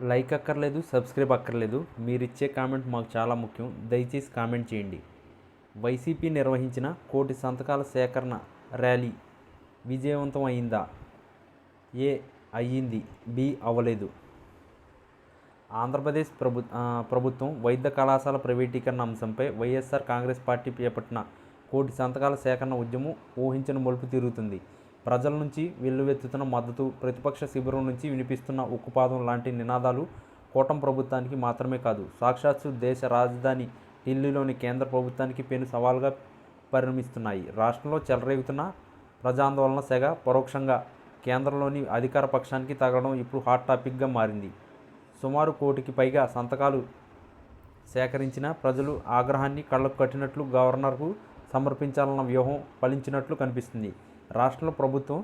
Like అక్కర్లేదు subscribe అక్కర్లేదు. మీరు ఇచ్చే కామెంట్ మాకు చాలా ముఖ్యం. దయచేసి కామెంట్ చేయండి. వైసీపీ నిర్వహించిన కోటి సంతకాల సేకరణ ర్యాలీ విజయవంతం అయిందా? ఏ అయ్యింది? బి అవ్వలేదు. ఆంధ్రప్రదేశ్ ప్రభు ప్రభుత్వం వైద్య కళాశాల ప్రైవేటీకరణ అంశంపై వైఎస్ఆర్ కాంగ్రెస్ పార్టీ చేపట్టిన కోటి సంతకాల సేకరణ ఉద్యమం ఊహించని మలుపు తిరుగుతుంది. ప్రజల నుంచి వెల్లువెత్తుతున్న మద్దతు ప్రతిపక్ష శిబిరం నుంచి వినిపిస్తున్న ఉక్కుపాదం లాంటి నినాదాలు కూటమి ప్రభుత్వానికి మాత్రమే కాదు. సాక్షాత్తు దేశ రాజధాని ఢిల్లీలోని కేంద్ర ప్రభుత్వానికి పెను సవాల్గా పరిణమిస్తున్నాయి. రాష్ట్రంలో చెలరేగుతున్న ప్రజాందోళన సెగ పరోక్షంగా కేంద్రంలోని అధికార పక్షానికి తగలడం ఇప్పుడు హాట్ టాపిక్గా మారింది. సుమారు కోటికి పైగా సంతకాలు సేకరించిన ప్రజలు ఆగ్రహాన్ని కళ్ళకు కట్టినట్లు గవర్నర్కు సమర్పించాలన్న వ్యూహం ఫలించినట్లు కనిపిస్తుంది. రాష్ట్రంలో ప్రభుత్వం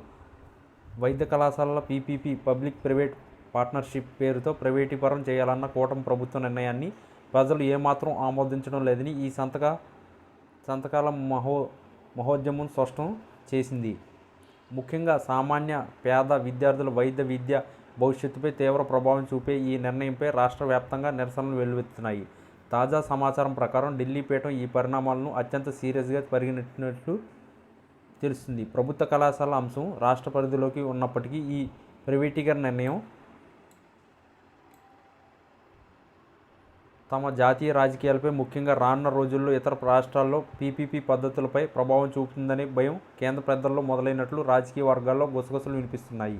వైద్య కళాశాలల పీపీపీ పబ్లిక్ ప్రైవేట్ పార్ట్నర్షిప్ పేరుతో ప్రైవేటీకరణ చేయాలన్న కూటమి ప్రభుత్వ నిర్ణయాన్ని ప్రజలు ఏమాత్రం ఆమోదించడం లేదని ఈ సంతక సంతకాల మహో మహోద్యమం స్పష్టం చేసింది. ముఖ్యంగా సామాన్య పేద విద్యార్థుల వైద్య విద్య భవిష్యత్తుపై తీవ్ర ప్రభావం చూపే ఈ నిర్ణయంపై రాష్ట్ర వ్యాప్తంగా నిరసనలు వెల్లువెత్తున్నాయి తాజా సమాచారం ప్రకారం ఢిల్లీ పీఠం ఈ పరిణామాలను అత్యంత సీరియస్గా పరిగణించినట్లు తెలుస్తుంది. ప్రభుత్వ కళాశాల అంశం రాష్ట్ర పరిధిలోకి ఉన్నప్పటికీ ఈ ప్రైవేటీకరణ నిర్ణయం తమ జాతీయ రాజకీయాలపై ముఖ్యంగా రానున్న రోజుల్లో ఇతర రాష్ట్రాల్లో పీపీపీ పద్ధతులపై ప్రభావం చూపుతుందనే భయం కేంద్ర పెద్దల్లో మొదలైనట్లు రాజకీయ వర్గాల్లో గుసగుసలు వినిపిస్తున్నాయి.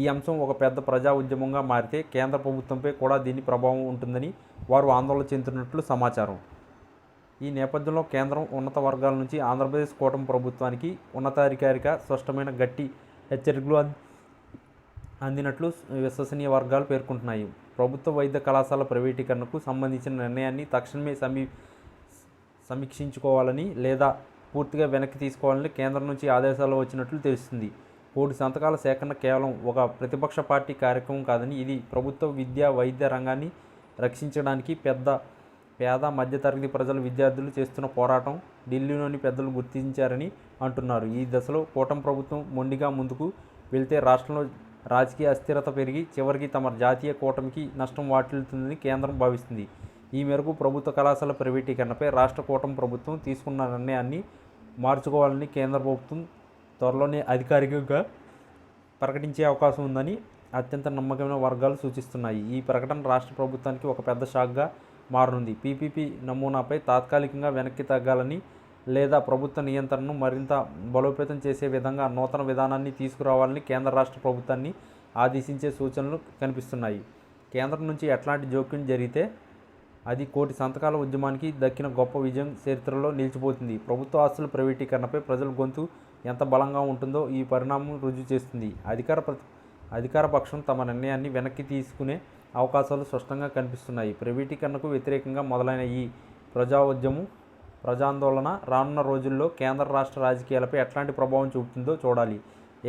ఈ అంశం ఒక పెద్ద ప్రజా ఉద్యమంగా మారితే కేంద్ర ప్రభుత్వంపై కూడా దీని ప్రభావం ఉంటుందని వారు ఆందోళన చెందుతున్నట్లు సమాచారం. ఈ నేపథ్యంలో కేంద్రం ఉన్నత వర్గాల నుంచి ఆంధ్రప్రదేశ్ కూటమి ప్రభుత్వానికి ఉన్నతాధికారిక స్పష్టమైన గట్టి హెచ్చరికలు అందినట్లు విశ్వసనీయ వర్గాలు పేర్కొంటున్నాయి. ప్రభుత్వ వైద్య కళాశాల ప్రైవేటీకరణకు సంబంధించిన నిర్ణయాన్ని తక్షణమే సమీ సమీక్షించుకోవాలని లేదా పూర్తిగా వెనక్కి తీసుకోవాలని కేంద్రం నుంచి ఆదేశాలు వచ్చినట్లు తెలుస్తుంది. కోటి సంతకాల సేకరణ కేవలం ఒక ప్రతిపక్ష పార్టీ కార్యక్రమం కాదని ఇది ప్రభుత్వ విద్య వైద్య రంగాన్ని రక్షించడానికి పెద్ద పేద మధ్యతరగతి ప్రజలు విద్యార్థులు చేస్తున్న పోరాటం ఢిల్లీలోని పెద్దలు గుర్తించారని అంటున్నారు. ఈ దశలో కూటమి ప్రభుత్వం మొండిగా ముందుకు వెళ్తే రాష్ట్రంలో రాజకీయ అస్థిరత పెరిగి చివరికి తమ జాతీయ కూటమికి నష్టం వాటిల్లుతుందని కేంద్రం భావిస్తుంది. ఈ మేరకు ప్రభుత్వ కళాశాల ప్రైవేటీకరణపై రాష్ట్ర కూటమి ప్రభుత్వం తీసుకున్న నిర్ణయాన్ని మార్చుకోవాలని కేంద్ర ప్రభుత్వం త్వరలోనే అధికారికంగా ప్రకటించే అవకాశం ఉందని అత్యంత నమ్మకమైన వర్గాలు సూచిస్తున్నాయి. ఈ ప్రకటన రాష్ట్ర ప్రభుత్వానికి ఒక పెద్ద షాక్గా మారనుంది. పీపీపీ నమూనాపై తాత్కాలికంగా వెనక్కి తగ్గాలని లేదా ప్రభుత్వ నియంత్రణను మరింత బలోపేతం చేసే విధంగా నూతన విధానాన్ని తీసుకురావాలని కేంద్ర రాష్ట్ర ప్రభుత్వాన్ని ఆదేశించే సూచనలు కనిపిస్తున్నాయి. కేంద్రం నుంచి ఎట్లాంటి జోక్యం జరిగితే అది కోటి సంతకాల ఉద్యమానికి దక్కిన గొప్ప విజయం చరిత్రలో నిలిచిపోతుంది. ప్రభుత్వ ఆస్తుల ప్రైవేటీకరణపై ప్రజల గొంతు ఎంత బలంగా ఉంటుందో ఈ పరిణామం రుజువు చేస్తుంది. అధికార అధికార పక్షం తమ నిర్ణయాన్ని వెనక్కి తీసుకునే అవకాశాలు స్పష్టంగా కనిపిస్తున్నాయి. ప్రైవేటీకరణకు వ్యతిరేకంగా మొదలైన ఈ ప్రజా ఉద్యమం ప్రజాందోళన రానున్న రోజుల్లో కేంద్ర రాష్ట్ర రాజకీయాలపై ఎట్లాంటి ప్రభావం చూపుతుందో చూడాలి.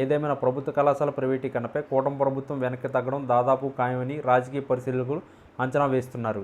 ఏదేమైనా ప్రభుత్వ కళాశాల ప్రైవేటీకరణపై కూటమి ప్రభుత్వం వెనక్కి తగ్గడం దాదాపు ఖాయమని రాజకీయ పరిశీలకులు అంచనా వేస్తున్నారు.